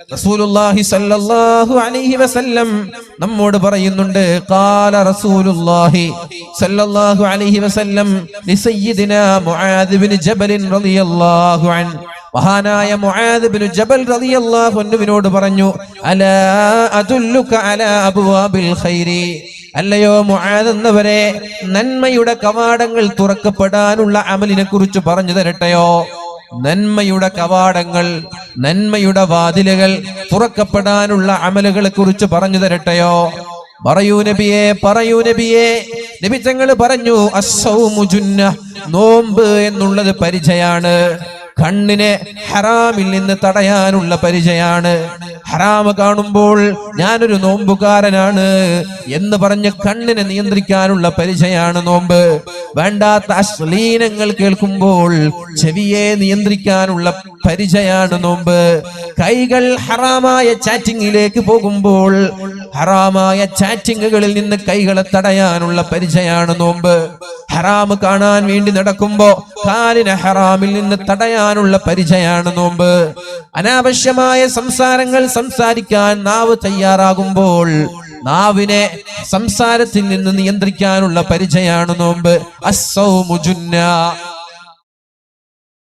റസൂലുള്ളാഹി സല്ലല്ലാഹു അലൈഹി വസല്ലം നമ്മോട് പറയുന്നുണ്ട്. ഖാല റസൂലുള്ളാഹി സല്ലല്ലാഹു അലൈഹി വസല്ലം റളിയല്ലാഹു അൻ. ജബൽ റളിയല്ലാഹു പറഞ്ഞു അലാ അലാ ഖൈരി. അല്ലയോ മുആദ് എന്നവരെ നന്മയുടെ കവാടങ്ങൾ തുറക്കപ്പെടാനുള്ള അമലിനെ കുറിച്ച് പറഞ്ഞു തരട്ടെയോ? നന്മയുടെ കവാടങ്ങൾ നന്മയുടെ വാതിലുകൾ തുറക്കപ്പെടാനുള്ള അമലുകളെ കുറിച്ച് പറഞ്ഞു തരട്ടെയോ? പറയൂ നബിയെ പറയൂ നബിയെ. നബി തങ്ങൾ പറഞ്ഞു അസൗമുജുന്ന നോമ്പ് എന്നുള്ളത് പരിചയാണ്. കണ്ണിനെ ഹറാമിൽ നിന്ന് തടയാനുള്ള പരിചയാണ്. ഹറാമ് കാണുമ്പോൾ ഞാനൊരു നോമ്പുകാരനാണ് എന്ന് പറഞ്ഞ് കണ്ണിനെ നിയന്ത്രിക്കാനുള്ള പരിചയാണ് നോമ്പ്. വേണ്ടാത്ത അശ്ലീനങ്ങൾ കേൾക്കുമ്പോൾ ചെവിയെ നിയന്ത്രിക്കാനുള്ള പരിചയാണ് നോമ്പ്. കൈകൾ ഹറാമായ ചാറ്റിങ്ങിലേക്ക് പോകുമ്പോൾ ഹറാമായ ചാറ്റിങ്ങുകളിൽ നിന്ന് കൈകളെ തടയാനുള്ള പരിചയാണ് നോമ്പ്. ഹറാമ് കാണാൻ വേണ്ടി നടക്കുമ്പോ കാലിനെ ഹറാമിൽ നിന്ന് തടയാനുള്ള പരിചയാണ് നോമ്പ്. അനാവശ്യമായ സംസാരങ്ങൾ സംസാരിക്കാൻ നാവ് തയ്യാറാകുമ്പോൾ നാവിനെ സംസാരത്തിൽ നിന്ന് നിയന്ത്രിക്കാനുള്ള പരിചയമാണ് നോമ്പ്. അസൗമുജുന്ന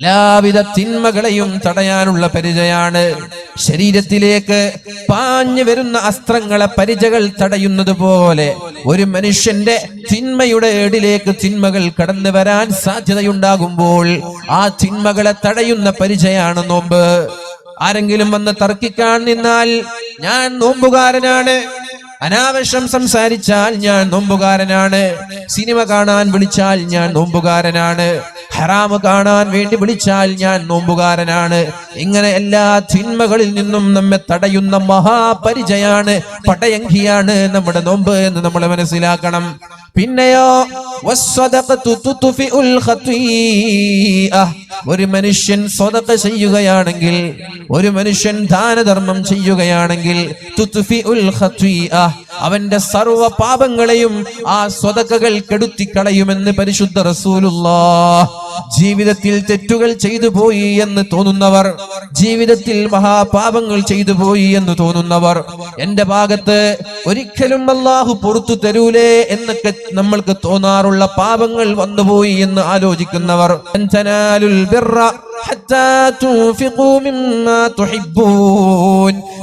എല്ലാവിധ തിന്മകളെയും തടയാനുള്ള പരിചയാണ് ശരീരത്തിലേക്ക് പാഞ്ഞു വരുന്ന അസ്ത്രങ്ങളെ പരിചകൾ തടയുന്നത് പോലെ ഒരു മനുഷ്യന്റെ തിന്മയുടെ ഏടിലേക്ക് തിന്മകൾ കടന്നു വരാൻ സാധ്യതയുണ്ടാകുമ്പോൾ ആ തിന്മകളെ തടയുന്ന പരിചയാണ് നോമ്പ്. ആരെങ്കിലും വന്ന് തർക്കിക്കാൻ നിന്നാൽ ഞാൻ നോമ്പുകാരനാണ്. അനാവശ്യം സംസാരിച്ചാൽ ഞാൻ നോമ്പുകാരനാണ് സിനിമ കാണാൻ വിളിച്ചാൽ ഞാൻ നോമ്പുകാരനാണ് ഹറാമ് കാണാൻ വേണ്ടി വിളിച്ചാൽ ഞാൻ നോമ്പുകാരനാണ് ഇങ്ങനെ എല്ലാ തിന്മകളിൽ നിന്നും നമ്മെ തടയുന്ന മഹാപരിചയാണ് പടയങ്കിയാണ് നമ്മുടെ നോമ്പ് എന്ന് നമ്മൾ മനസ്സിലാക്കണം പിന്നെയോ. ഒരു മനുഷ്യൻ സ്വതക്ക ചെയ്യുകയാണെങ്കിൽ ഒരു മനുഷ്യൻ ദാനധർമ്മം ചെയ്യുകയാണെങ്കിൽ തുത്ഫിഉൽ ഖത്വീഅ. അവന്റെ സർവ പാപങ്ങളെയും ആ സ്വതക്കകൾ കെടുത്തിക്കളയുമെന്ന് പരിശുദ്ധ റസൂലുള്ള ജീവിതത്തിൽ തെറ്റുകൾ ചെയ്തു പോയി എന്ന് തോന്നുന്നവർ ജീവിതത്തിൽ മഹാപാപങ്ങൾ ചെയ്തു പോയി എന്ന് തോന്നുന്നവർ എന്റെ ഭാഗത്ത് ഒരിക്കലും അള്ളാഹു പുറത്തു തരൂലേ എന്നൊക്കെ നമ്മൾക്ക് തോന്നാറുള്ള പാപങ്ങൾ വന്നുപോയി എന്ന് ആലോചിക്കുന്നവർ.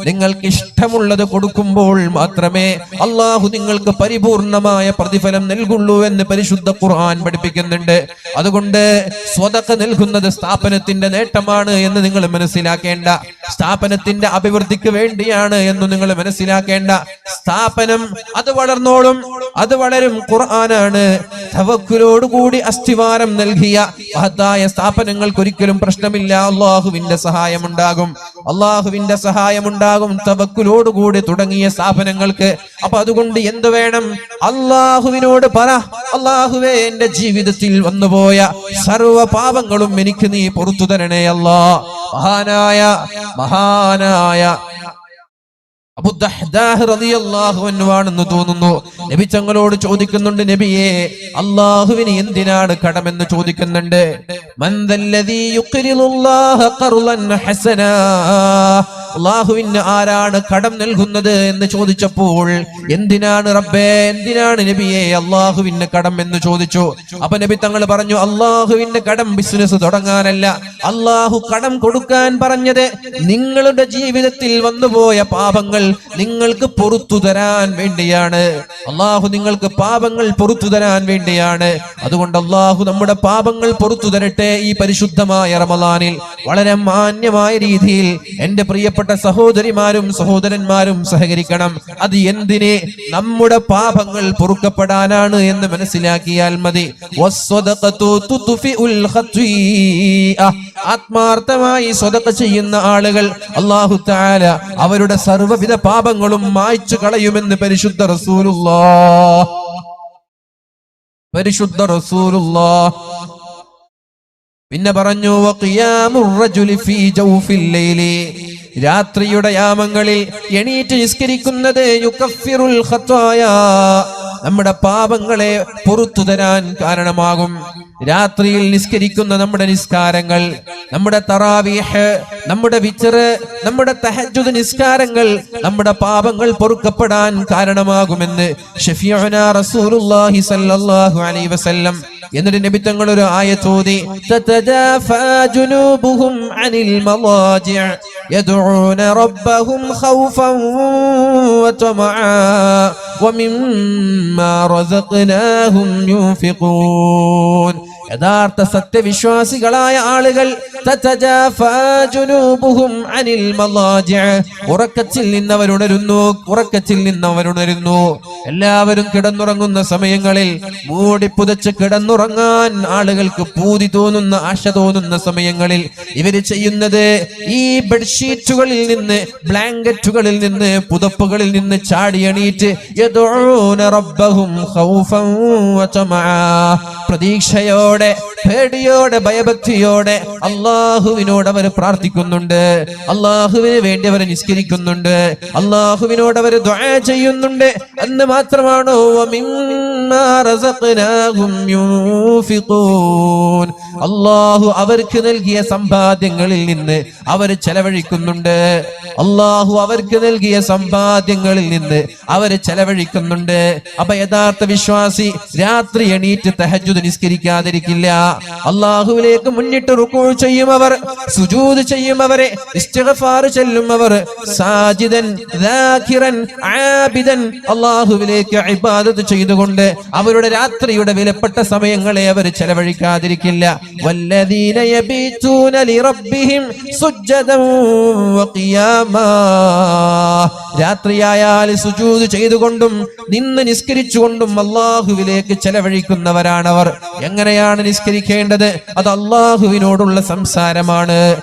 നിങ്ങൾക്ക് ഇഷ്ടമുള്ളത് കൊടുക്കുമ്പോൾ മാത്രമേ അള്ളാഹു നിങ്ങൾക്ക് പരിപൂർണമായ പ്രതിഫലം നൽകുള്ളൂ എന്ന് പരിശുദ്ധ ഖുർആൻ പഠിപ്പിക്കുന്നുണ്ട്. അതുകൊണ്ട് സ്വതക്ക നൽകുന്നത് സ്ഥാപനത്തിന്റെ നേട്ടമാണ് എന്ന് നിങ്ങൾ മനസ്സിലാക്കേണ്ട. സ്ഥാപനത്തിന്റെ അഭിവൃദ്ധിക്ക് വേണ്ടിയാണ് എന്ന് നിങ്ങൾ മനസ്സിലാക്കേണ്ട. സ്ഥാപനം അത് വളർന്നോളും അത് വളരും ഖുർആനാണ്. തവക്കുലോടുകൂടി അസ്ഥിവാരം നൽകിയ മഹത്തായ സ്ഥാപനങ്ങൾക്ക് ഒരിക്കലും പ്രശ്നമില്ല. അള്ളാഹുവിന്റെ സഹായമുണ്ടാകും. അള്ളാഹുവിന്റെ സഹായമുണ്ടാകും തവക്കുലോടുകൂടി തുടങ്ങിയ സ്ഥാപനങ്ങൾക്ക്. അപ്പൊ അതുകൊണ്ട് എന്ത് വേണം? അള്ളാഹുവിനോട് പറ. അള്ളാഹുവേ എന്റെ ജീവിതത്തിൽ വന്നുപോയ സർവ പാപങ്ങളും എനിക്ക് നീ പുറത്തു തരണേ അല്ലാ. മഹാനായ മഹാനായ ാണെന്ന് തോന്നുന്നു. നബി ചോദിക്കുന്നുണ്ട് നബിയെ അള്ളാഹുവിന് എന്തിനാണ് കടമെന്ന് ചോദിക്കുന്നുണ്ട്? അള്ളാഹുവിന് ആരാണ് കടം നൽകുന്നത് എന്ന് ചോദിച്ചപ്പോൾ എന്തിനാണ് റബ്ബേ എന്തിനാണ് നബിയെ അള്ളാഹുവിന് കടം എന്ന് ചോദിച്ചു? അപ്പൊ നബി തങ്ങൾ പറഞ്ഞു അള്ളാഹുവിന്റെ കടം ബിസിനസ് തുടങ്ങാനല്ല. അള്ളാഹു കടം കൊടുക്കാൻ പറഞ്ഞത് നിങ്ങളുടെ ജീവിതത്തിൽ വന്നുപോയ പാപങ്ങൾ നിങ്ങൾക്ക് പൊറത്തു തരാൻ വേണ്ടിയാണ്. അള്ളാഹു നിങ്ങൾക്ക് പാപങ്ങൾ പൊറത്തു തരാൻ വേണ്ടിയാണ്. അതുകൊണ്ട് അള്ളാഹു നമ്മുടെ പാപങ്ങൾ പൊറത്തു തരട്ടെ ഈ പരിശുദ്ധമായ റമദാനിൽ. വളരെ മാന്യമായ രീതിയിൽ എന്റെ പ്രിയപ്പെട്ട സഹോദരിമാരും സഹോദരന്മാരും സഹകരിക്കണം. അത് എന്തിനെ? നമ്മുടെ പാപങ്ങൾ പൊറുക്കപ്പെടാനാണ് എന്ന് മനസ്സിലാക്കിയാൽ മതി. ആത്മാർത്ഥമായി സ്വതക്ക ചെയ്യുന്ന ആളുകൾ അള്ളാഹു താല അവരുടെ സർവവിധ പാപങ്ങളും മായ്ച്ചു കളയുമെന്ന് പരിശുദ്ധ റസൂലുള്ളാ പരിശുദ്ധ റസൂലുള്ളാ പിന്നെ പറഞ്ഞു ഫീ ജൗഫിൽ ലൈലി. രാത്രിയുടെ യാമങ്ങളിൽ എണീറ്റ് നിസ്കരിക്കുന്നത് യുക്കഫിറുൽ നമ്മുടെ പാപങ്ങളെ പുറത്തു തരാൻ കാരണമാകും. രാത്രിയിൽ നിസ്കരിക്കുന്ന നമ്മുടെ നിസ്കാരങ്ങൾ നമ്മുടെ തറാവീഹ് നമ്മുടെ വിച്ചറ് നമ്മുടെ തഹജുദ് നിസ്കാരങ്ങൾ നമ്മുടെ പാപങ്ങൾ പൊറുക്കപ്പെടാൻ കാരണമാകുമെന്ന് റസൂലുള്ളാഹി അലൈഹി വസല്ലം എന്നിട്ട് നബി തങ്ങൾ ഒരു ആയത്തോതി തതജാഫാ ജുനൂബുഹും അനിൽ يدعون ربهم خوفا وطمعا ومما رزقناهم ينفقون. യഥാർത്ഥ സത്യവിശ്വാസികളായ ആളുകൾ ഉറക്കത്തിൽ നിന്നവരുണരുന്നു ഉറക്കത്തിൽ നിന്നവരുണരുന്നു. എല്ലാവരും കിടന്നുറങ്ങുന്ന സമയങ്ങളിൽ മൂടി പുതച്ച് കിടന്നുറങ്ങാൻ ആളുകൾക്ക് പൂതി തോന്നുന്ന ആശ തോന്നുന്ന സമയങ്ങളിൽ ഇവർ ചെയ്യുന്നത് ഈ ബെഡ്ഷീറ്റുകളിൽ നിന്ന് ബ്ലാങ്കറ്റുകളിൽ നിന്ന് പുതപ്പുകളിൽ നിന്ന് ചാടി പ്രതീക്ഷയോടെ പേടിയോടെ ഭയഭക്തിയോടെ അള്ളാഹുവിനോട് അവർ പ്രാർത്ഥിക്കുന്നുണ്ട്. അള്ളാഹുവിന് വേണ്ടി അവർ നിസ്കരിക്കുന്നുണ്ട്. അള്ളാഹുവിനോട് അവർ ദുആ ചെയ്യുന്നുണ്ട്. എന്ന് മാത്രമാണോ? അള്ളാഹു അവർക്ക് നൽകിയ സമ്പാദ്യങ്ങളിൽ നിന്ന് അവർ ചെലവഴിക്കുന്നുണ്ട്. അള്ളാഹു അവർക്ക് നൽകിയ സമ്പാദ്യങ്ങളിൽ നിന്ന് അവർ ചെലവഴിക്കുന്നുണ്ട്. അപ്പൊ യഥാർത്ഥ വിശ്വാസി രാത്രി എണീറ്റ് തഹജുദ് നിസ്കരിക്കാതിരിക്കില്ല. അള്ളാഹുവിലേക്ക് മുന്നിട്ട് റുക്കൂ ചെയ്യുമവർ സുജൂദ് ചെയ്യും അവരെ ഇസ്തിഗ്ഫാർ ചെല്ലും അവർ സാജിദൻ ആബിദൻ അള്ളാഹുവിലേക്ക് ഇബാദത്ത് ചെയ്തുകൊണ്ട് അവരുടെ രാത്രിയുടെ വിലപ്പെട്ട സമയങ്ങളെ അവർ ചെലവഴിക്കാതിരിക്കില്ല. വല്ലദീന യബീതൂന ലിറബ്ബിഹിം സുജ്ജദൻ രാത്രിയായാൽ സുജൂദ് ചെയ്തുകൊണ്ടും നിന്ന് നിസ്കരിച്ചുകൊണ്ടും അള്ളാഹുവിലേക്ക് ചെലവഴിക്കുന്നവരാണവർ. എങ്ങനെയാണ് നിസ്കരിക്കേണ്ടത്? അത് അള്ളാഹുവിനോടുള്ള സംസാരമാണ്.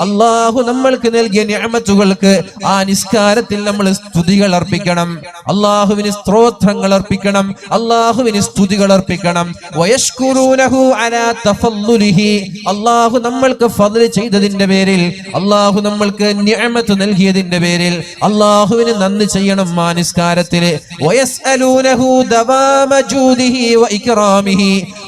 അള്ളാഹു നമ്മൾക്ക് നൽകിയ ഞാമത്തുകൾക്ക് ആ നിസ്കാരത്തിൽ നമ്മൾ സ്തുതികൾ അർപ്പിക്കണം. അള്ളാഹുവിന് സ്ത്രോത്രങ്ങൾ അർപ്പിക്കണം. അള്ളാഹുവിന് സ്തുതികൾ അർപ്പിക്കണം. അള്ളാഹു നമ്മൾക്ക് ഫതിൽ ചെയ്തതിന്റെ പേരിൽ അള്ളാഹു നമ്മൾക്ക് ഞാമത്ത് നൽകിയതിന്റെ പേരിൽ അള്ളാഹുവിന് നന്ദി ചെയ്യണം ആ വയസ് വയസ്അലൂനഹു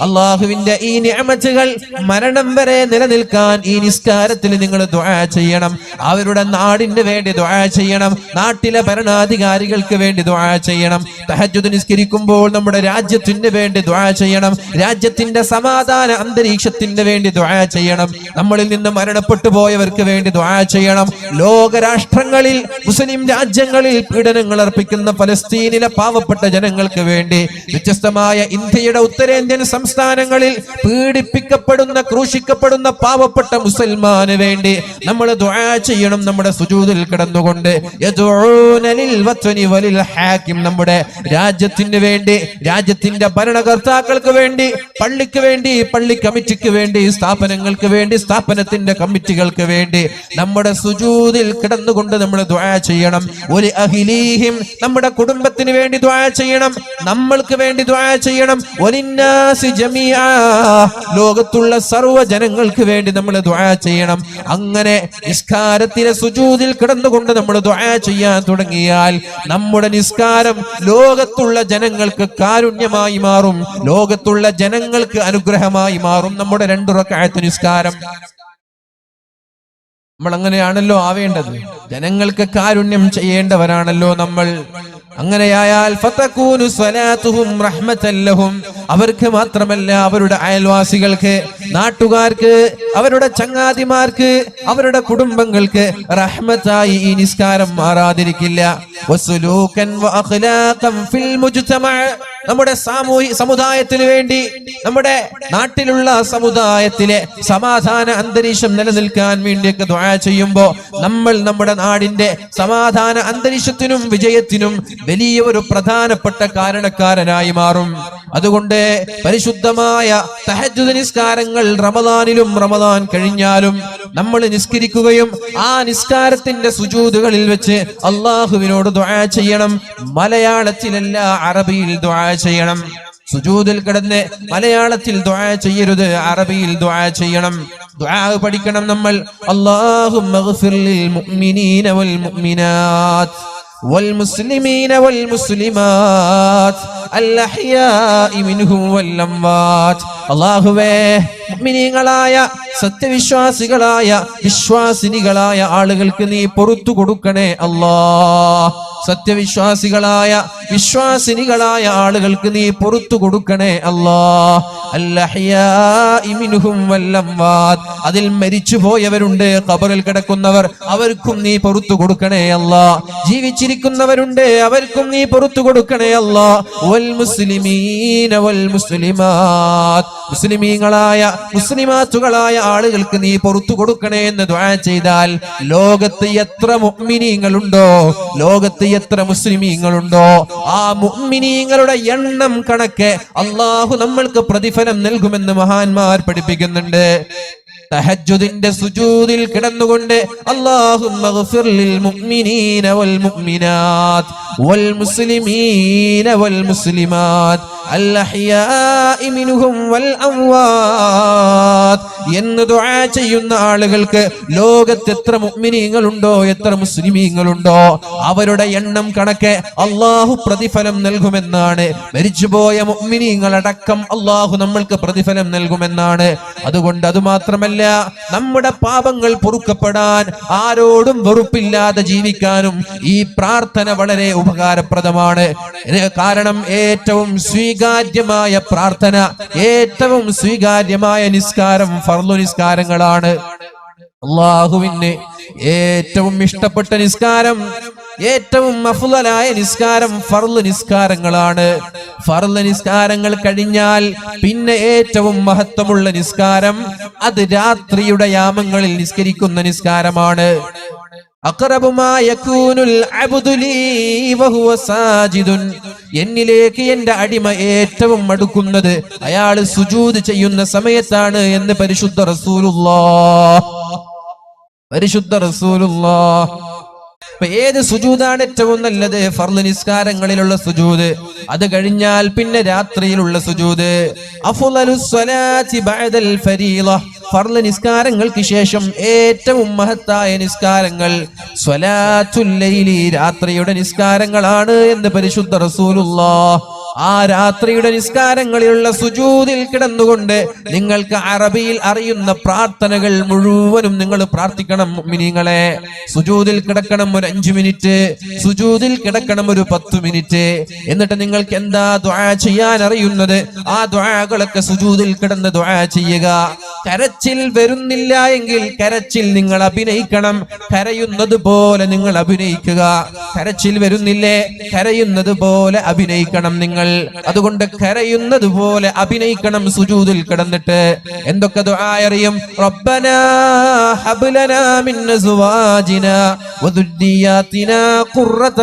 അള്ളാഹുവിന്റെ ഈ നിഅമത്തുകൾ മരണം വരെ നിലനിൽക്കാൻ ഈ നിസ്കാരത്തിൽ നിങ്ങൾ ദുആ ചെയ്യണം. അവരുടെ നാടിന് വേണ്ടി ദുആ ചെയ്യണം. നാട്ടിലെ ഭരണാധികാരികൾക്ക് വേണ്ടി ദുആ ചെയ്യണം. തഹജ്ജുദ് നിസ്കരിക്കുമ്പോൾ നമ്മുടെ രാജ്യത്തിന് വേണ്ടി ദുആ ചെയ്യണം. രാജ്യത്തിന്റെ സമാധാന അന്തരീക്ഷത്തിന് വേണ്ടി ദുആ ചെയ്യണം. നമ്മളിൽ നിന്ന് മരണപ്പെട്ടു പോയവർക്ക് വേണ്ടി ദുആ ചെയ്യണം. ലോകരാഷ്ട്രങ്ങളിൽ മുസ്ലിം രാജ്യങ്ങളിൽ പീഡനങ്ങൾ അർപ്പിക്കുന്ന ഫലസ്തീനിലെ പാവപ്പെട്ട ജനങ്ങൾക്ക് വേണ്ടി വ്യത്യസ്തമായ ഇന്ത്യയുടെ ഉത്തരേന്ത്യൻ സംസ്ഥാനങ്ങളിൽ പീഡിപ്പിക്കപ്പെടുന്ന ക്രൂശിക്കപ്പെടുന്ന പാവപ്പെട്ട മുസൽമാന് വേണ്ടി നമ്മൾ ദുആ ചെയ്യണം നമ്മുടെ സുജൂതിൽ കിടന്നുകൊണ്ട്. നമ്മുടെ രാജ്യത്തിന് വേണ്ടി രാജ്യത്തിന്റെ ഭരണകർത്താക്കൾക്ക് വേണ്ടി പള്ളിക്ക് വേണ്ടി പള്ളി കമ്മിറ്റിക്ക് വേണ്ടി സ്ഥാപനങ്ങൾക്ക് വേണ്ടി സ്ഥാപനത്തിന്റെ കമ്മിറ്റികൾക്ക് വേണ്ടി നമ്മുടെ സുജൂതിൽ കിടന്നുകൊണ്ട് നമ്മൾ ദുആ ചെയ്യണം. ഒരു അഹിലീഹിം. നമ്മുടെ കുടുംബത്തിന് വേണ്ടി ദുആ ചെയ്യണം. നമ്മൾക്ക് വേണ്ടി ദുആ ചെയ്യണം. ഒലിന്നാസി ജമീഅ. ലോകത്തുള്ള സർവ ജനങ്ങൾക്ക് വേണ്ടി നമ്മൾ ദുആ ചെയ്യണം. അങ്ങനെ നിസ്കാരത്തിലെ സുജൂദിൽ കിടന്നുകൊണ്ട് നമ്മൾ ദുആ ചെയ്യാൻ തുടങ്ങിയാൽ നമ്മുടെ നിസ്കാരം ലോകത്തുള്ള ജനങ്ങൾക്ക് കാരുണ്യമായി മാറും. ലോകത്തുള്ള ജനങ്ങൾക്ക് അനുഗ്രഹമായി മാറും. നമ്മുടെ രണ്ടു റക്അത്ത് നിസ്കാരം. നമ്മൾ അങ്ങനെയാണല്ലോ ആവേണ്ടത്. ജനങ്ങൾക്ക് കാരുണ്യം ചെയ്യേണ്ടവരാണല്ലോ നമ്മൾ. അങ്ങനെയായാൽ അവർക്ക് മാത്രമല്ല അവരുടെ അയൽവാസികൾക്ക് നാട്ടുകാർക്ക് അവരുടെ ചങ്ങാതിമാർക്ക് അവരുടെ കുടുംബങ്ങൾക്ക് റഹ്മത്തായി ഈ നിസ്കാരം മാറാതിരിക്കില്ല. നമ്മുടെ സാമൂഹ്യ സമുദായത്തിന് വേണ്ടി നമ്മുടെ നാട്ടിലുള്ള സമുദായത്തിലെ സമാധാന അന്തരീക്ഷം നിലനിൽക്കാൻ വേണ്ടിയൊക്കെ ദുആ ചെയ്യുമ്പോൾ നമ്മൾ നമ്മുടെ നാടിന്റെ സമാധാന അന്തരീക്ഷത്തിനും വിജയത്തിനും വലിയ ഒരു പ്രധാനപ്പെട്ട കാരണക്കാരനായി മാറും. അതുകൊണ്ട് പരിശുദ്ധമായ തഹജ്ജുദ് നിസ്കാരങ്ങൾ റമദാനിലും റമദാൻ കഴിഞ്ഞാലും നമ്മൾ നിസ്കരിക്കുകയും ആ നിസ്കാരത്തിന്റെ സുജൂതുകളിൽ വെച്ച് അള്ളാഹുവിനോട് ദ്വാ ചെയ്യണം. മലയാളത്തിലല്ല അറബിയിൽ ദ്വാ ചെയ്യണം. സുജൂതിൽ കിടന്ന് മലയാളത്തിൽ ദ്വാ ചെയ്യരുത് അറബിയിൽ ദ്വാ ചെയ്യണം. ദ്വാ പഠിക്കണം നമ്മൾ. അല്ലാഹുമ്മ ഗ്ഫിർ ലിൽ മുഅ്മിനീന വൽ മുഅ്മിനാത്ത് والمسلمين والمسلمات الأحياء منهم والأموات അള്ളാഹുവേ മുഅ്മിനീങ്ങളായ സത്യവിശ്വാസികളായ വിശ്വാസിനികളായ ആളുകൾക്ക് നീ പൊറത്തു കൊടുക്കണേ അല്ലാ സത്യവിശ്വാസികളായ വിശ്വാസിനികളായ ആളുകൾക്ക് നീ പൊറത്തു കൊടുക്കണേ അല്ലാ. അതിൽ മരിച്ചു പോയവരുണ്ട് ഖബറിൽ കിടക്കുന്നവർ അവർക്കും നീ പൊറത്തു കൊടുക്കണേ അല്ലാ. ജീവിച്ചിരിക്കുന്നവരുണ്ട് അവർക്കും നീ പൊറത്തു കൊടുക്കണേ അല്ലാസ്ലിമീങ്ങളായ വൽ മുസ്ലിമീന വൽ മുസ്ലിമാത്. മുസ്ലിമീങ്ങളായ മുസ്ലിമാത്തുകളായ ആളുകൾക്ക് നീ പൊറത്തു കൊടുക്കണേ എന്ന് ദുആ ചെയ്താൽ ലോകത്ത് എത്ര മുഗ്മിനീങ്ങളുണ്ടോ ലോകത്ത് എത്ര മുസ്ലിമീങ്ങളുണ്ടോ ആ മുഅ്മിനീങ്ങളുടെ എണ്ണം കണക്ക് അള്ളാഹു നമ്മൾക്ക് പ്രതിഫലം നൽകുമെന്ന് മഹാന്മാർ പഠിപ്പിക്കുന്നുണ്ട്. തഹജ്ജുദിന്റെ സുജൂദിൽ കിടന്നുകൊണ്ട് അല്ലാഹുമ്മ ലിൽ മുഅ്മിനീന വൽ വൽ മുസ്ലിമീന വൽ മിൻഹും വൽ എന്ന് ദുആ ചെയ്യുന്ന ആളുകൾക്ക് ലോകത്ത് എത്ര മുഅ്മിനീങ്ങളുണ്ടോ എത്ര മുസ്ലിമീങ്ങൾ ഉണ്ടോ അവരുടെ എണ്ണം കണക്ക് അള്ളാഹു പ്രതിഫലം നൽകുമെന്നാണ്. മരിച്ചുപോയ മുഅ്മിനീങ്ങളടക്കം അള്ളാഹു നമ്മൾക്ക് പ്രതിഫലം നൽകുമെന്നാണ്. അതുകൊണ്ട് അത് മാത്രമല്ല നമ്മുടെ പാപങ്ങൾ പൊറുക്കപ്പെടാൻ ആരോടും വെറുപ്പില്ലാതെ ജീവിക്കാനും ഈ പ്രാർത്ഥന വളരെ ഉപകാരപ്രദമാണ്. കാരണം ഏറ്റവും സ്വീകാര്യമായ പ്രാർത്ഥന ഏറ്റവും സ്വീകാര്യമായ നിസ്കാരം ഫർളു നിസ്കാരങ്ങളാണ്. അള്ളാഹുവിന് ഏറ്റവും ഇഷ്ടപ്പെട്ട നിസ്കാരം ഏറ്റവും മഫുലായ നിസ്കാരം ഫർൾ നിസ്കാരങ്ങളാണ്. ഫർൾ നിസ്കാരങ്ങൾ കഴിഞ്ഞാൽ പിന്നെ ഏറ്റവും മഹത്വമുള്ള നിസ്കാരം അത് രാത്രിയുടെ യാമങ്ങളിൽ നിസ്കരിക്കുന്ന നിസ്കാരമാണ്. എന്നിലേക്ക് എന്റെ അടിമ ഏറ്റവും അടുക്കുന്നത് അയാൾ സുജൂത് ചെയ്യുന്ന സമയത്താണ് എന്ന് പരിശുദ്ധ റസൂലുള്ളാഹ് പരിശുദ്ധ റസൂലുള്ളാഹ് അപ്പൊ ഏത് സുജൂതാണ് ഏറ്റവും നല്ലത്? ഫർദ് നിസ്കാരങ്ങളിലുള്ള സുജൂത്. അത് കഴിഞ്ഞാൽ പിന്നെ രാത്രിയിലുള്ള സുജൂത്. ഫർദ് നിസ്കാരങ്ങൾക്ക് ശേഷം ഏറ്റവും മഹത്തായ നിസ്കാരങ്ങൾ സ്വലാത്തുൽ ലൈലി രാത്രിയുടെ നിസ്കാരങ്ങളാണ് എന്ന് പരിശുദ്ധ റസൂലുള്ളാഹ് ആ രാത്രിയുടെ നിസ്കാരങ്ങളിലുള്ള സുജൂതിൽ കിടന്നുകൊണ്ട് നിങ്ങൾക്ക് അറബിയിൽ അറിയുന്ന പ്രാർത്ഥനകൾ മുഴുവനും നിങ്ങൾ പ്രാർത്ഥിക്കണം മിനിങ്ങളെ സുജൂതിൽ കിടക്കണം ഒരു അഞ്ചു മിനിറ്റ് സുജൂതിൽ കിടക്കണം ഒരു പത്ത് മിനിറ്റ്. എന്നിട്ട് നിങ്ങൾക്ക് എന്താ ദ്വാ ചെയ്യാൻ അറിയുന്നത്? ആ ദ്വാകളൊക്കെ സുജൂതിൽ കിടന്ന് ദ്വാ ചെയ്യുക. കരച്ചിൽ വരുന്നില്ല എങ്കിൽ കരച്ചിൽ നിങ്ങൾ അഭിനയിക്കണം. കരയുന്നത് പോലെ നിങ്ങൾ അഭിനയിക്കുക. കരച്ചിൽ വരുന്നില്ലേ? കരയുന്നത് പോലെ അഭിനയിക്കണം നിങ്ങൾ. അതുകൊണ്ട് കരയുന്നത് പോലെ അഭിനയിക്കണം സുജൂതിൽ കിടന്നിട്ട്. എന്തൊക്കെ അറിയും വദുരിയാതിനാ ഖുർറത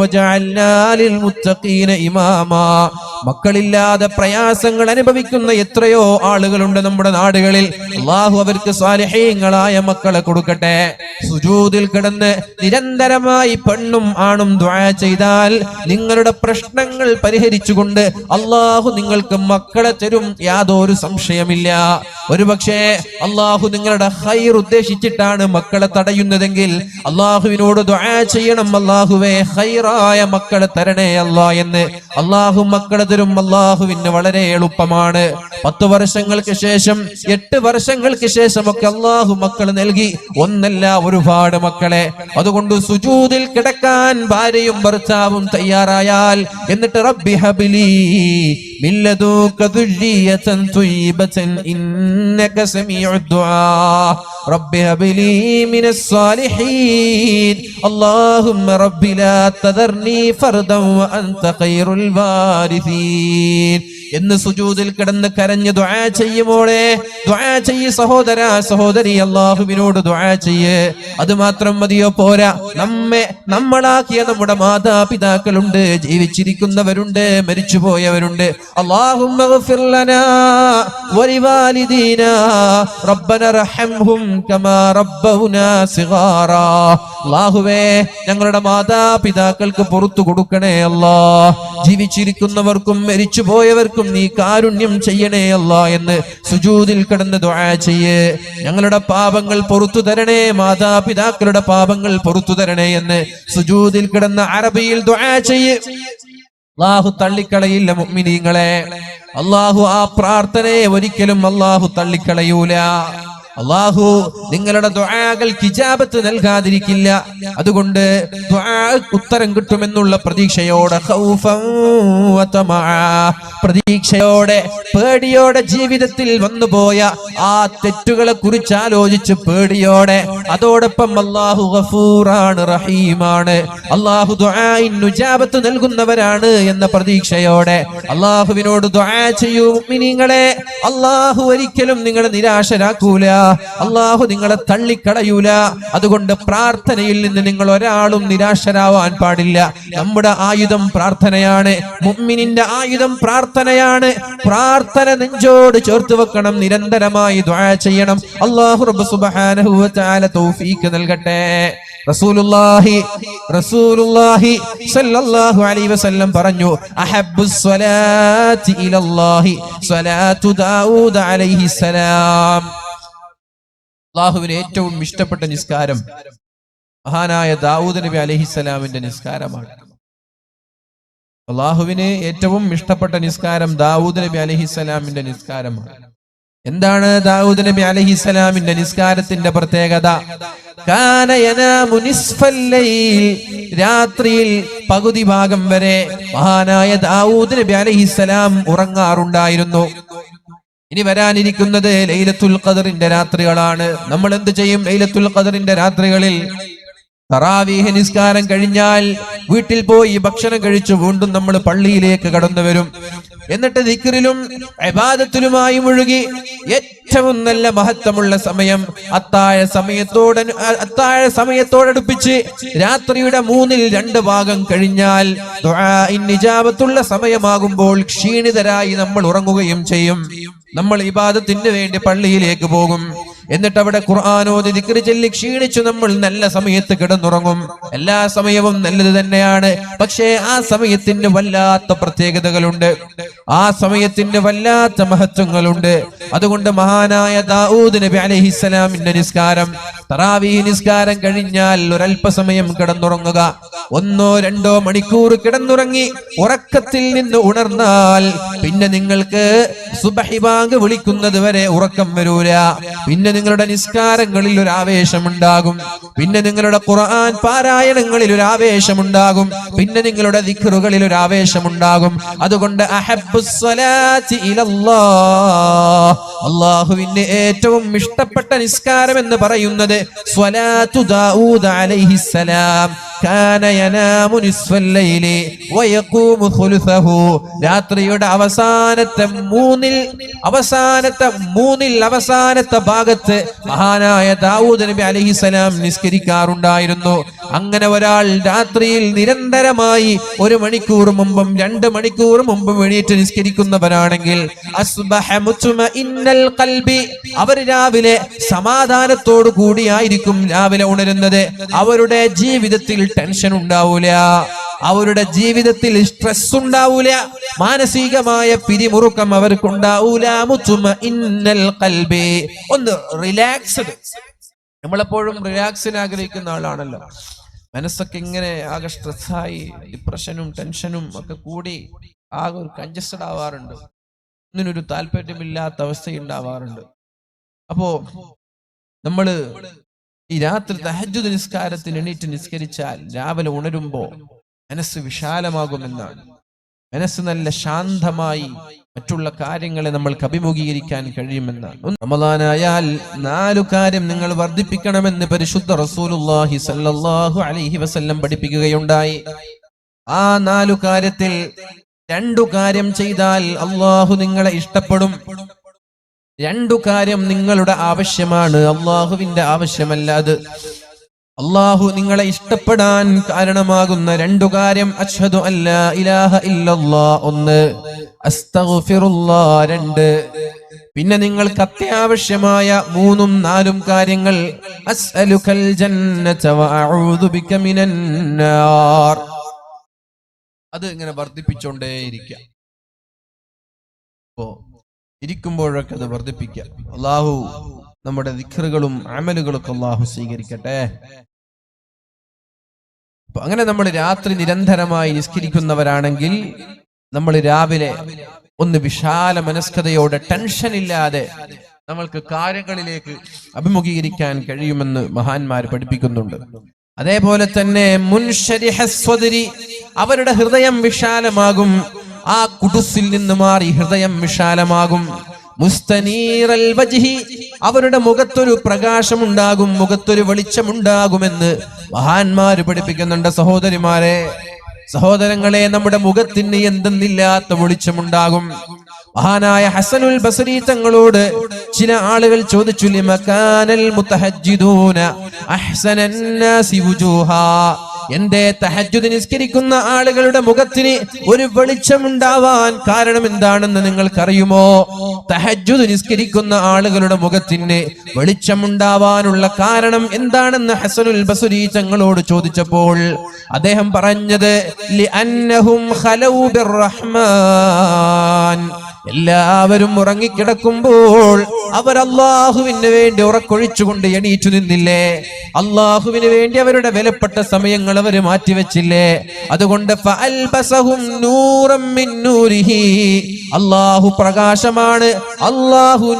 വജഅൽനാ ലിൽ മുത്തഖീന ഇമാമാ. മക്കളില്ലാതെ പ്രയാസങ്ങൾ അനുഭവിക്കുന്ന എത്രയോ ആളുകളുണ്ട് നമ്മുടെ നാടുകളിൽ. അള്ളാഹു അവർക്ക് സ്വാലിഹീങ്ങളായ മക്കളെ കൊടുക്കട്ടെ. സുജൂതിൽ കിടന്ന് നിരന്തരമായി പെണ്ണും ആണും ദ്വാ ചെയ്താൽ നിങ്ങളുടെ പ്രശ്നങ്ങൾ പരിഹരിച്ചുകൊണ്ട് അള്ളാഹു നിങ്ങൾക്ക് മക്കളെ തരും യാതൊരു സംശയമില്ല. ഒരുപക്ഷെ അള്ളാഹു നിങ്ങളുടെ ഹൈർ ഉദ്ദേശിച്ചിട്ടാണ് മക്കളെ തടയുന്നതെങ്കിൽ അള്ളാഹുവിനോട് ദുആ ചെയ്യണം. അള്ളാഹുവേ ഹൈറായ മക്കളെ തരണേ അല്ലാ എന്ന്. അള്ളാഹു മക്കളെ തരും അള്ളാഹുവിന് വളരെ എളുപ്പമാണ്. പത്ത് വർഷങ്ങൾക്ക് ശേഷം എട്ട് വർഷങ്ങൾക്ക് ശേഷമൊക്കെ അള്ളാഹു മക്കൾ നൽകി. ഒന്നല്ല ഒരുപാട് മക്കളെ. അതുകൊണ്ട് സുജൂതിൽ കിടക്കാൻ ഭാര്യയും ഭർത്താവും തയ്യാറായാൽ എന്നിട്ട് റബ്ബി رب هب لي من لدنك ذرية طيبة إنك سميع الدعاء. رب هب لي من الصالحين. اللهم رب لا تذرني فردا وأنت خير الوارثين. എന്ന് സുജൂതിൽ കിടന്ന് കരഞ്ഞ് ദ്വാ ചെയ്യുമോളെ ദ്വാ ചെയ്യ് സഹോദര സഹോദരി അള്ളാഹുവിനോട് ദ്വാ ചെയ്യ്. അത് മാത്രം മതിയോ പോരാ. നമ്മെ നമ്മളാക്കിയ നമ്മുടെ മാതാപിതാക്കളുണ്ട് ജീവിച്ചിരിക്കുന്നവരുണ്ട് മരിച്ചുപോയവരുണ്ട്. അള്ളാഹുവേ ഞങ്ങളുടെ മാതാപിതാക്കൾക്ക് പുറത്തു കൊടുക്കണേ അല്ലാ. ജീവിച്ചിരിക്കുന്നവർക്കും മരിച്ചുപോയവർക്കും എല്ലാവർക്കും നീ കാരുണ്യം ചെയ്യണേ അല്ല എന്ന് സുജൂതിൽ കിടന്ന് ദുആ ചെയ്യേ. ഞങ്ങളുടെ പാപങ്ങൾ പൊറത്തു തരണേ മാതാപിതാക്കളുടെ പാപങ്ങൾ പൊറത്തു തരണേ എന്ന് സുജൂതിൽ കിടന്ന് അറബിയിൽ ദുആ ചെയ്യേ. അള്ളാഹു തള്ളിക്കളയില്ല മുഅ്മിനീങ്ങളെ. അള്ളാഹു ആ പ്രാർത്ഥനയെ ഒരിക്കലും അള്ളാഹു തള്ളിക്കളയൂല. അള്ളാഹു നിങ്ങളുടെ ദുആകൾ കിജാബത്ത് നൽകാതിരിക്കില്ല. അതുകൊണ്ട് ഉത്തരം കിട്ടുമെന്നുള്ള പ്രതീക്ഷയോടെ. പ്രതീക്ഷയോടെ പേടിയോടെ ജീവിതത്തിൽ വന്നുപോയ ആ തെറ്റുകളെ കുറിച്ച് ആലോചിച്ച് പേടിയോടെ അതോടൊപ്പം അള്ളാഹു ഗഫൂറാണ് റഹീമാണ്. അള്ളാഹു ദുആഇൻ നുജാബത്ത് നൽകുന്നവരാണ് എന്ന പ്രതീക്ഷയോടെ അള്ളാഹുവിനോട് ദുആ ചെയ്യൂ മുഅ്മിനീങ്ങളെ അള്ളാഹു ഒരിക്കലും നിങ്ങളെ നിരാശരാക്കൂല. അള്ളാഹു നിങ്ങളെ തള്ളിക്കളയൂല. അതുകൊണ്ട് പ്രാർത്ഥനയിൽ നിന്ന് നിങ്ങൾ ഒരാളും നിരാശരാവാൻ പാടില്ല. നമ്മുടെ ആയുധം പ്രാർത്ഥനയാണ്. മുമ്മിനിന്റെ ആയുധം പ്രാർത്ഥനയാണ്. പ്രാർത്ഥന നെഞ്ചോട് ചേർത്ത് വെക്കണം. നിരന്തരമായി ദുആ ചെയ്യണം. അള്ളാഹു റബ്ബ് സുബ്ഹാനഹു തആല നൽകട്ടെ. റസൂലുള്ളാഹി റസൂലുള്ളാഹി അലൈഹി വസല്ലം പറഞ്ഞു സ്വലാത്തു ദാവൂദ് അലൈഹി സലാം അള്ളാഹുവിന് ഏറ്റവും ഇഷ്ടപ്പെട്ട നിസ്കാരം മഹാനായ ദാവൂദ് നബി അലഹിസ്സലാമിന്റെ നിസ്കാരമാണ്. അള്ളാഹുവിന് ഏറ്റവും ഇഷ്ടപ്പെട്ട നിസ്കാരം ദാവൂദ് നബി അലഹിസ്സലാമിന്റെ നിസ്കാരമാണ്. എന്താണ് ദാവൂദ് നബി അലഹിസ്സലാമിന്റെ നിസ്കാരത്തിന്റെ പ്രത്യേകത. രാത്രിയിൽ പകുതി ഭാഗം വരെ മഹാനായ ദാവൂദ് നബി അലഹിസ്സലാം ഉറങ്ങാറുണ്ടായിരുന്നു. ഇനി വരാനിരിക്കുന്നത് ലൈലത്തുൽ ഖദറിന്റെ രാത്രികളാണ്. നമ്മൾ എന്ത് ചെയ്യും ലൈലത്തുൽ ഖദറിന്റെ രാത്രികളിൽ? തറാവീഹ് നിസ്കാരം കഴിഞ്ഞാൽ വീട്ടിൽ പോയി ഭക്ഷണം കഴിച്ചു വീണ്ടും നമ്മൾ പള്ളിയിലേക്ക് കടന്നു വരും. എന്നിട്ട് ദിക്റിലും ഇബാദത്തിലുമായി മുഴുകി ഏറ്റവും നല്ല മഹത്വമുള്ള സമയം അത്താഴ സമയത്തോട് അത്താഴ സമയത്തോടടുപ്പിച്ച് രാത്രിയുടെ മൂന്നിൽ രണ്ട് ഭാഗം കഴിഞ്ഞാൽ ദുആഇൻ നിജാബത്തുള്ള സമയമാകുമ്പോൾ ക്ഷീണിതരായി നമ്മൾ ഉറങ്ങുകയും ചെയ്യും. നമ്മൾ ഇബാദത്തിന് വേണ്ടി പള്ളിയിലേക്ക് പോകും. എന്നിട്ട് അവിടെ ഖുർആാനോദി ദിക്രി ചൊല്ലി ക്ഷീണിച്ചു നമ്മൾ നല്ല സമയത്ത് കിടന്നുറങ്ങും. എല്ലാ സമയവും നല്ലത് തന്നെയാണ്. പക്ഷേ ആ സമയത്തിന് വല്ലാത്ത പ്രത്യേകതകളുണ്ട്. ആ സമയത്തിന് വല്ലാത്ത മഹത്വങ്ങളുണ്ട്. അതുകൊണ്ട് മഹാനായ ദാവൂദ് നബി അലഹിസ്സലാമിന്റെ നിസ്കാരം തറാവി നിസ്കാരം കഴിഞ്ഞാൽ ഒരല്പസമയം കിടന്നുറങ്ങുക. ഒന്നോ രണ്ടോ മണിക്കൂർ കിടന്നുറങ്ങി ഉറക്കത്തിൽ നിന്ന് ഉണർന്നാൽ പിന്നെ നിങ്ങൾക്ക് സുബഹിബാങ് വിളിക്കുന്നത് വരെ ഉറക്കം വരൂല. പിന്നെ നിങ്ങളുടെ നിസ്കാരങ്ങളിൽ ഒരു ആവേശമുണ്ടാകും. പിന്നെ നിങ്ങളുടെ ഖുർആൻ പാരായണങ്ങളിൽ ഒരു ആവേശമുണ്ടാകും. പിന്നെ നിങ്ങളുടെ ദിക്റുകളിൽ ഒരു ആവേശമുണ്ടാകും. അതുകൊണ്ട് അഹബ്ബു സ്വലാത്തി ഇലല്ലാഹ്. അള്ളാഹുവിന് ഏറ്റവും ഇഷ്ടപ്പെട്ട നിസ്കാരം എന്ന് പറയുന്നത് സ്വലാത്തു ദാവൂദ് അലൈഹിസ്സലാം കാന യനാമു നിസ്ഫൽ ലൈലി വയഖൂമു ഖുലുസഹു രാത്രിയുടെ അവസാനത്തെ മൂന്നിൽ അവസാനത്തെ മൂന്നിൽ അവസാനത്തെ ഭാഗത്ത് മഹാനായ ദാവൂദ് നബി അലഹിസലാം നിസ്കരിക്കാറുണ്ടായിരുന്നു. അങ്ങനെ ഒരാൾ രാത്രിയിൽ നിരന്തരമായി ഒരു മണിക്കൂർ മുമ്പും രണ്ട് മണിക്കൂർ മുമ്പും എണീറ്റ് നിസ്കരിക്കുന്നവരാണെങ്കിൽ അവർ രാവിലെ സമാധാനത്തോടു കൂടിയായിരിക്കും രാവിലെ ഉണരുന്നത്. അവരുടെ ജീവിതത്തിൽ ടെൻഷൻ ഉണ്ടാവൂല. അവരുടെ ജീവിതത്തിൽ സ്ട്രെസ് ഉണ്ടാവൂല. മാനസികമായ പിരിമുറുക്കം അവർക്കുണ്ടാവൂല. ഉണ്ടാവൂല ഖൽബി. ഒന്ന് റിലാക്സ്ഡ് നമ്മളെപ്പോഴും റിലാക്സിന് ആഗ്രഹിക്കുന്ന ആളാണല്ലോ. മനസ്സൊക്കെ ഇങ്ങനെ ആകെ സ്ട്രെസ്സായി ഡിപ്രഷനും ടെൻഷനും ഒക്കെ കൂടി ആകെ ഒരു കഞ്ചസ്റ്റഡ് ആവാറുണ്ട്. ഇങ്ങനൊരു താല്പര്യമില്ലാത്ത അവസ്ഥയുണ്ടാവാറുണ്ട് അപ്പോ നമ്മൾ ഈ രാത്രി തഹജു നിസ്കാരത്തിന് എണീറ്റ് നിസ്കരിച്ചാൽ രാവിലെ ഉണരുമ്പോ മനസ്സ് വിശാലമാകുമെന്നാണ്. മനസ്സ് നല്ല ശാന്തമായി മറ്റുള്ള കാര്യങ്ങളെ നമ്മൾക്ക് അഭിമുഖീകരിക്കാൻ കഴിയുമെന്നാണ്. റമദാനായാൽ നാലു കാര്യം നിങ്ങൾ വർദ്ധിപ്പിക്കണമെന്ന് പരിശുദ്ധ റസൂലുല്ലാഹി സല്ലല്ലാഹു അലൈഹി വസല്ലം പഠിപ്പിക്കുകയുണ്ടായി. ആ നാലു കാര്യത്തിൽ രണ്ടു കാര്യം ചെയ്താൽ അള്ളാഹു നിങ്ങളെ ഇഷ്ടപ്പെടും. രണ്ടു കാര്യം നിങ്ങളുടെ ആവശ്യമാണ്. അള്ളാഹുവിന്റെ ആവശ്യമല്ല അത്. അള്ളാഹു നിങ്ങളെ ഇഷ്ടപ്പെടാൻ കാരണമാകുന്ന രണ്ടു കാര്യം അഷ്ഹദു അല്ല ഇലാഹ ഇല്ലല്ലാ ഒന്ന് രണ്ട് പിന്നെ നിങ്ങൾക്ക് അത്യാവശ്യമായ മൂന്നും നാലും കാര്യങ്ങൾ. ജന്നത ബിക അത് ഇങ്ങനെ വർദ്ധിപ്പിച്ചുകൊണ്ടേയിരിക്കുക ഇപ്പോ ഇരിക്കുമ്പോഴൊക്കെ അത് വർദ്ധിപ്പിക്കാം. അള്ളാഹു നമ്മുടെ ദിഖറുകളും അമലുകളൊക്കെ അള്ളാഹു സ്വീകരിക്കട്ടെ. അപ്പൊ അങ്ങനെ നമ്മൾ രാത്രി നിരന്തരമായി നിസ്കരിക്കുന്നവരാണെങ്കിൽ നമ്മൾ രാവിലെ ഒന്ന് വിശാല മനസ്കതയോടെ ടെൻഷൻ ഇല്ലാതെ നമ്മൾക്ക് കാര്യങ്ങളിലേക്ക് അഭിമുഖീകരിക്കാൻ കഴിയുമെന്ന് മഹാന്മാർ പഠിപ്പിക്കുന്നുണ്ട്. അതേപോലെ തന്നെ മുൻഷരിഹ സ്വദരി അവരുടെ ഹൃദയം വിശാലമാകും. ആ കുടുസിൽ നിന്ന് മാറി ഹൃദയം വിശാലമാകും. അവരുടെ മുഖത്തൊരു പ്രകാശമുണ്ടാകും മുഖത്തൊരു വെളിച്ചമുണ്ടാകുമെന്ന് മഹാന്മാര് പഠിപ്പിക്കുന്നുണ്ട്. സഹോദരിമാരെ സഹോദരങ്ങളെ നമ്മുടെ മുഖത്തിന് എന്തെന്നില്ലാത്ത വെളിച്ചമുണ്ടാകും. മഹാനായ ഹസനുൽ ബസരി തങ്ങളോട് ചില ആളുകൾ ചോദിച്ചു എന്റെ തഹജ്ജുദ് നിസ്കരിക്കുന്ന ആളുകളുടെ മുഖത്തിന് ഒരു വെളിച്ചം ഉണ്ടാവാൻ കാരണം എന്താണെന്ന് നിങ്ങൾക്കറിയുമോ തഹജ്ജുദ് നിസ്കരിക്കുന്ന ആളുകളുടെ മുഖത്തിന് വെളിച്ചമുണ്ടാവാനുള്ള കാരണം എന്താണെന്ന് ഹസനുൽ ബസുരി തങ്ങളോട് ചോദിച്ചപ്പോൾ അദ്ദേഹം പറഞ്ഞത്. എല്ലാവരും ഉറങ്ങിക്കിടക്കുമ്പോൾ അവർ അള്ളാഹുവിന് വേണ്ടി ഉറക്കൊഴിച്ചുകൊണ്ട് എണീറ്റു നിന്നില്ലേ അള്ളാഹുവിന് വേണ്ടി അവരുടെ വിലപ്പെട്ട സമയങ്ങൾ അവർ മാറ്റിവെച്ചില്ലേ? അതുകൊണ്ട്. അള്ളാഹു പ്രകാശമാണ്. അള്ളാഹു.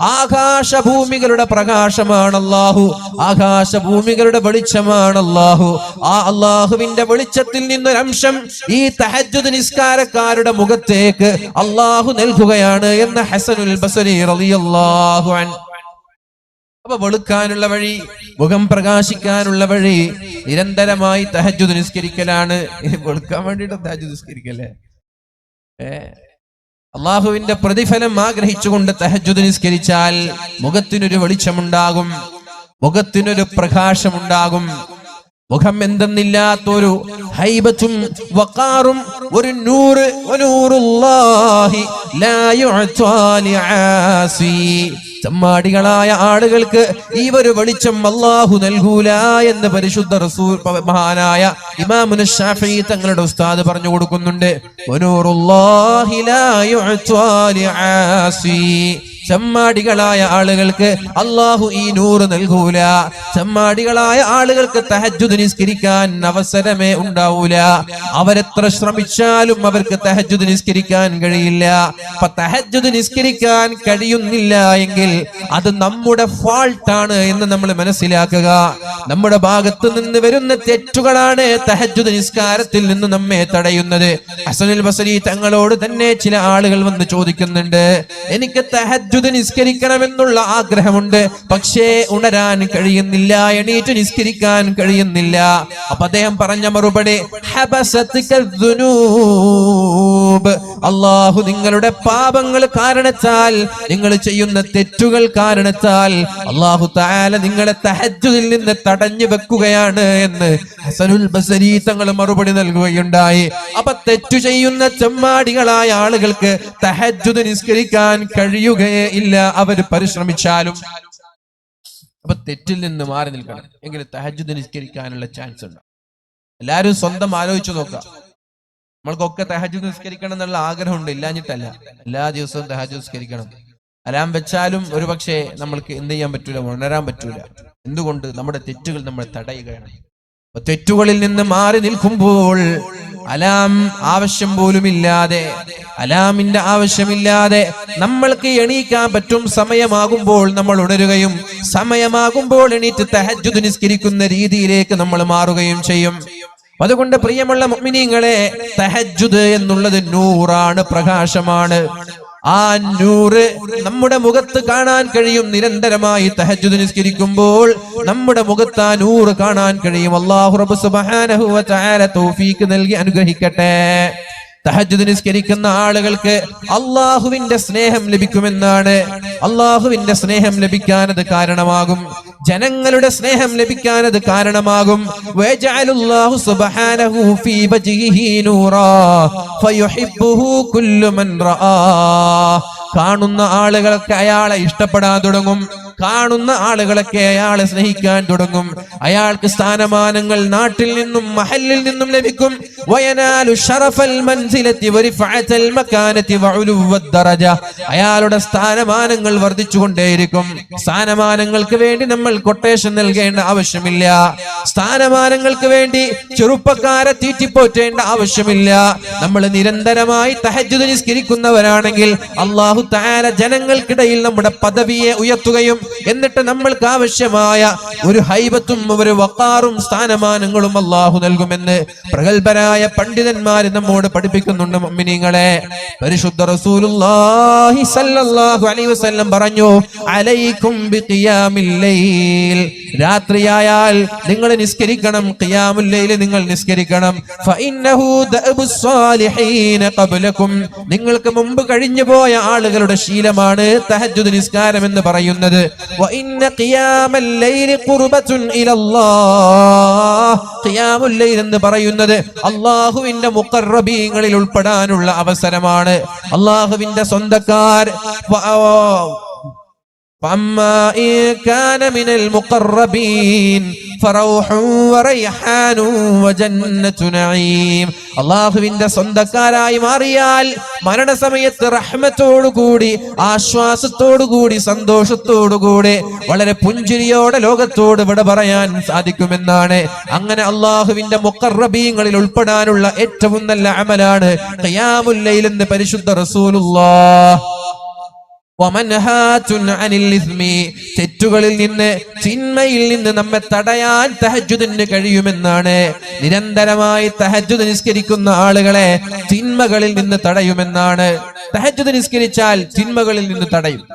ആകാശഭൂമികളുടെ പ്രകാശമാണ് അള്ളാഹു ആകാശഭൂമികളുടെ വെളിച്ചമാണ് അള്ളാഹു ആ അള്ളാഹുവിന്റെ വെളിച്ചത്തിൽ നിന്നൊരംശം ഈ തഹജുദ് നിസ്കാരക്കാരുടെ മുഖത്തേക്ക് അള്ളാഹു നൽകുകയാണ് എന്ന് ഹസനുൽ ബസരി റളിയല്ലാഹു അൻഹു. അപ്പൊ വെളുക്കാനുള്ള വഴി മുഖം പ്രകാശിക്കാനുള്ള വഴി നിരന്തരമായി തഹജുദ് നിസ്കരിക്കലാണ്. വെളുക്കാൻ വേണ്ടിയിട്ട് തഹജു നിസ്കരിക്കല്ലേ? ഏ? അള്ളാഹുവിന്റെ പ്രതിഫലം ആഗ്രഹിച്ചുകൊണ്ട് തഹജുദ് നിസ്കരിച്ചാൽ മുഖത്തിനൊരു വെളിച്ചമുണ്ടാകും മുഖത്തിനൊരു പ്രകാശമുണ്ടാകും. മുഖം എന്തെന്നില്ലാത്തൊരു ഹൈബത്തും വക്കാറും ഒരു നൂറ് വനൂറുല്ലാഹി ലാ. ചമ്മാടികളായ ആളുകൾക്ക് ഈ ഒരു വെളിച്ചം അള്ളാഹു നൽകൂല എന്ന് പരിശുദ്ധ റസൂൽ മഹാനായ ഇമാമുന ഷാഫി തങ്ങളുടെ ഉസ്താദ് പറഞ്ഞു കൊടുക്കുന്നുണ്ട്. ചമ്മാടികളായ ആളുകൾക്ക് അള്ളാഹു ഈ നൂറ് നൽകൂല. ചമ്മാടികളായ ആളുകൾക്ക് തഹജുദ് നിസ്കരിക്കാൻ അവസരമേ ഉണ്ടാവൂല. അവരെത്ര ശ്രമിച്ചാലും അവർക്ക് തഹജുദ് നിസ്കരിക്കാൻ കഴിയില്ല. അപ്പൊ തഹജുദ് നിസ്കരിക്കാൻ കഴിയുന്നില്ല എങ്കിൽ അത് നമ്മുടെ ഫാൾട്ടാണ് എന്ന് നമ്മൾ മനസ്സിലാക്കുക. നമ്മുടെ ഭാഗത്ത് നിന്ന് വരുന്ന തെറ്റുകളാണ് തഹജുദ് നിസ്കാരത്തിൽ നിന്ന് നമ്മെ തടയുന്നത്. ഹസനുൽ ബസരി തങ്ങളോട് തന്നെ ചില ആളുകൾ വന്ന് ചോദിക്കുന്നുണ്ട് എനിക്ക് തഹജ്ജുദ് നിസ്കരിക്കണമെന്നുള്ള ആഗ്രഹമുണ്ട്. പക്ഷേ ഉണരാൻ കഴിയുന്നില്ല എണീറ്റ് നിസ്കരിക്കാൻ കഴിയുന്നില്ല. അപ്പൊ അദ്ദേഹം പറഞ്ഞ മറുപടി. അള്ളാഹു നിങ്ങളുടെ പാപങ്ങൾ കാരണത്താൽ നിങ്ങൾ ചെയ്യുന്ന തെറ്റുകൾ കാരണത്താൽ അള്ളാഹു താല നിങ്ങളെ തഹജ്ജുദിൽ നിന്ന് തടഞ്ഞു വെക്കുകയാണ് എന്ന് ഹസനുൽ ബസരി തങ്ങൾ മറുപടി നൽകുകയുണ്ടായി. അപ്പൊ തെറ്റു ചെയ്യുന്ന ചെമ്മാടികളായ ആളുകൾക്ക് തഹജ്ജുദ് നിസ്കരിക്കാൻ കഴിയുകയേ ഇല്ല അവർ പരിശ്രമിച്ചാലും. അപ്പൊ തെറ്റിൽ നിന്ന് മാറി നിൽക്കണം. എങ്കിലും തഹജ്ജുദ് നിസ്കരിക്കാനുള്ള ചാൻസ് ഉണ്ട്. എല്ലാവരും സ്വന്തം ആലോചിച്ചു നോക്കാം നമ്മൾക്കൊക്കെ തഹജ്ജുദ് നിസ്കരിക്കണം എന്നുള്ള ആഗ്രഹമുണ്ട്. ഇല്ലാഞ്ഞിട്ടല്ല. എല്ലാ ദിവസവും തഹജ്ജുദ് നിസ്കരിക്കണം. അലാം വെച്ചാലും ഒരു പക്ഷേ നമ്മൾക്ക് എന്ത് ചെയ്യാൻ പറ്റൂല? ഉണരാൻ പറ്റൂല. എന്തുകൊണ്ട്? നമ്മുടെ തെറ്റുകൾ നമ്മൾ തടയുകയാണ്. തെറ്റുകളിൽ നിന്ന് മാറി നിൽക്കുമ്പോൾ അലാം ആവശ്യം പോലുമില്ലാതെ അലാമിന്റെ ആവശ്യമില്ലാതെ നമ്മൾക്ക് എണീക്കാൻ പറ്റും സമയമാകുമ്പോൾ നമ്മൾ ഉണരുകയും സമയമാകുമ്പോൾ എണീറ്റ് തഹജ്ജുദ് നിസ്കരിക്കുന്ന രീതിയിലേക്ക് നമ്മൾ മാറുകയും ചെയ്യും. അതുകൊണ്ട് പ്രിയമുള്ള മുഅ്മിനീങ്ങളെ തഹജ്ജുദ് എന്നുള്ളത് നൂറാണ് പ്രകാശമാണ്. ആ നൂറ് നമ്മുടെ മുഖത്ത് കാണാൻ കഴിയും നിരന്തരമായി തഹജുദ് നിസ്കരിക്കുമ്പോൾ നമ്മുടെ മുഖത്ത് ആ നൂറ് കാണാൻ കഴിയും. അല്ലാഹു റബ്ബ് സുബ്ഹാനഹു വ തആല നൽകി അനുഗ്രഹിക്കട്ടെ. തഹജ്ജുദ് നിസ്കരിക്കുന്ന ആളുകൾക്ക് അള്ളാഹുവിന്റെ സ്നേഹം ലഭിക്കുമെന്നാണ്. അള്ളാഹുവിന്റെ സ്നേഹം ലഭിക്കാനത് കാരണമാകും. ജനങ്ങളുടെ സ്നേഹം ലഭിക്കാനത് കാരണമാകും. കാണുന്ന ആളുകൾക്ക് അയാളെ ഇഷ്ടപ്പെടാൻ തുടങ്ങും. കാണുന്ന ആളുകളൊക്കെ അയാളെ സ്നേഹിക്കാൻ തുടങ്ങും. അയാൾക്ക് സ്ഥാനമാനങ്ങൾ നാട്ടിൽ നിന്നും മഹലിൽ നിന്നും ലഭിക്കും. അയാളുടെ സ്ഥാനമാനങ്ങൾ വർദ്ധിച്ചുകൊണ്ടേയിരിക്കും. സ്ഥാനമാനങ്ങൾക്ക് വേണ്ടി നമ്മൾ കൊട്ടേഷൻ നൽകേണ്ട ആവശ്യമില്ല. സ്ഥാനമാനങ്ങൾക്ക് വേണ്ടി ചെറുപ്പക്കാരെ തീറ്റിപ്പോറ്റേണ്ട ആവശ്യമില്ല. നമ്മൾ നിരന്തരമായി തഹജ്ജുദ് നിസ്കരിക്കുന്നവരാണെങ്കിൽ അള്ളാഹു താര ജനങ്ങൾക്കിടയിൽ നമ്മുടെ പദവിയെ ഉയർത്തുകയും എന്നിട്ട് നമ്മൾക്ക് ആവശ്യമായ ഒരു ഹൈബത്തും ഒരു വക്കാറും സ്ഥാനമാനങ്ങളും അള്ളാഹു നൽകുമെന്ന് പ്രഗത്ഭരായ പണ്ഡിതന്മാര് നമ്മോട് പഠിപ്പിക്കുന്നുണ്ട് മമ്മിനിങ്ങളെ പരിശുദ്ധ റസൂലുള്ളാഹി അലൈഹി വസല്ലം പറഞ്ഞു അലൈക്കും ബിഖിയാമിൽ ലൈൽ. രാത്രിയായാൽ നിങ്ങൾ നിസ്കരിക്കണം ഖിയാമുൽ ലൈൽ നിങ്ങൾ നിസ്കരിക്കണം. ഫഇന്നഹു നിങ്ങൾക്ക് മുമ്പ് കഴിഞ്ഞു പോയ ആളുകളുടെ ശീലമാണ് തഹജ്ജുദ് നിസ്കാരം എന്ന് പറയുന്നത്. എന്ന് പറയുന്നത് അള്ളാഹുവിന്റെ മുഖറബീങ്ങളിൽ ഉൾപ്പെടാനുള്ള അവസരമാണ്. അള്ളാഹുവിന്റെ സ്വന്തക്കാർ വ- فأما إن كان من المقربين فروح وريحان وجنة نعيم അള്ളാഹുവിന്റെ സ്വന്തക്കാരായി മാറിയാൽ മരണസമയത്ത് റഹ്മത്തോടുകൂടി ആശ്വാസത്തോടുകൂടി സന്തോഷത്തോടുകൂടി വളരെ പുഞ്ചിരിയോടെ ലോകത്തോട് വിട പറയാൻ സാധിക്കുമെന്നാണ് അങ്ങനെ അള്ളാഹുവിന്റെ മുക്കറബീങ്ങളിൽ ഉൾപ്പെടാനുള്ള ഏറ്റവും നല്ല അമലാണ് ഖിയാമുല്ലൈൽ എന്ന് പരിശുദ്ധ റസൂലുള്ളാഹ് വമൻഹാത്തുൻ അനിൽ ഇസ്മി. തെറ്റുകളിൽ നിന്ന് ചിന്മയിൽ നിന്ന് നമ്മെ തടയാൻ തഹജുദിന് കഴിയുമെന്നാണ്. നിരന്തരമായി തഹജുദ് നിസ്കരിക്കുന്ന ആളുകളെ തിന്മകളിൽ നിന്ന് തടയുമെന്നാണ്. തഹജുദ് നിസ്കരിച്ചാൽ തിന്മകളിൽ നിന്ന് തടയും.